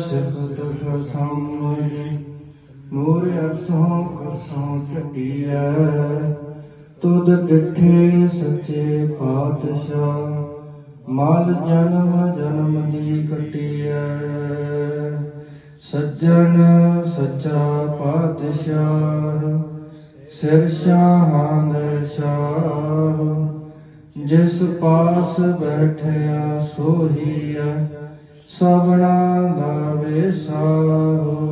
ਸਿਫਤ ਖਸਾਮੇ ਮੋਰ ਅਰਸੋਂ ਕਰਸੋਂ ਟਟਿਐ ਤੁਧ ਡਿਠੇ ਸੱਚੇ ਪਾਤਸ਼ਾਹ, ਮਲ ਜਨਮ ਜਨਮ ਦੀ ਕਟਿਐ ਸੱਜਣ ਸੱਚਾ ਪਾਤਸ਼ਾਹ ਸਿਰ ਸ਼ਾਹਾਂ ਦੇ ਸ਼ਾਹ ਜਿਸ ਪਾਸ ਬੈਠਿਆ ਸੋਹੀਐ ਸਭਨਾ ਦਾ ਵੇਸਾਹੋ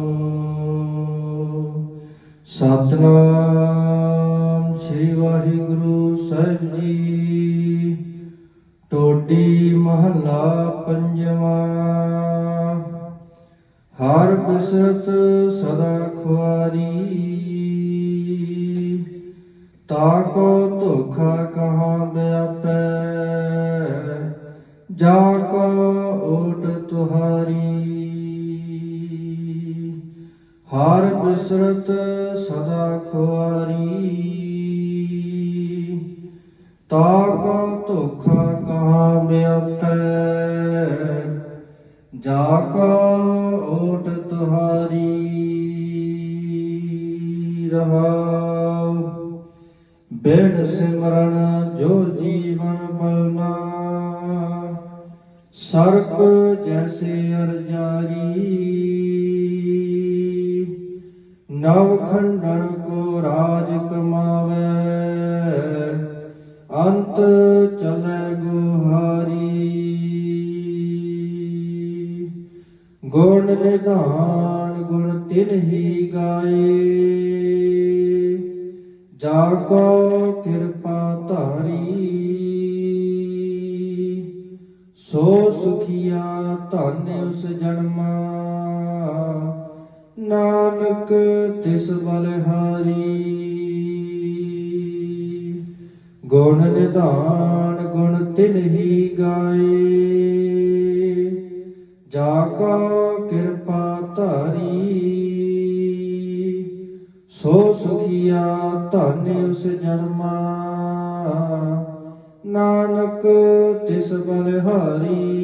ਸਤਨਾਮ ਸ੍ਰੀ ਵਾਹਿਗੁਰੂ ਸਾਹਿਬ ਜੀ। ਟੋਡੀ ਮਹੱਲਾ ਪੰਜਵਾਂ। ਹਰ ਬਿਸਰਤ ਸਦਾ ਖੁਆਰੀ। ਤਾਕੋ ਧੋਖਾ ਕਹਾਂ ਓਟ ਤੁਹਾਰੀ ਹਰ ਬਿਸਰਤ ਸਦਾ ਖੁਆਰੀ। ਤਾਕੋ ਧੋਖਾ ਕਹਾਂ ਵਿਆਪੈ ਜਾ ਕੋ ਓਟ ਤੁਹਾਰੀ। ਰਹਾਉ ਬਿਨ ਸਿਮਰਨ ਸਰਪ ਜੈਸੇ ਅਰਜਾਰੀ। ਨਵ ਖੰਡਨ ਕੋ ਰਾਜ ਕਮਾਵੇ, ਅੰਤ ਚਲੇ ਗੁਹਾਰੀ। ਗੁਣ ਨਿਧਾਨ ਗੁਣ ਤਿਨਹੀ ਗਾਏ। ਜਾ ਕੋ ਕਿਰਪਾ ਧਾਰੀ। ਸੋ ਸੁਖੀਆ ਧਨ ਉਸ ਜਨਮਾ। ਨਾਨਕ ਤਿਸ ਬਲਹਾਰੀ ਗੁਣ ਨਿਧਾਨ ਗੁਣ ਤਿਨ ਹੀ ਗਾਏ। ਜਾ ਕੋ ਕਿਰਪਾ ਧਾਰੀ। ਸੋ ਸੁਖੀਆ ਧਨ ਉਸ ਜਨਮਾ। ਨਾਨਕ ਤਿਸ ਬਲਹਾਰੀ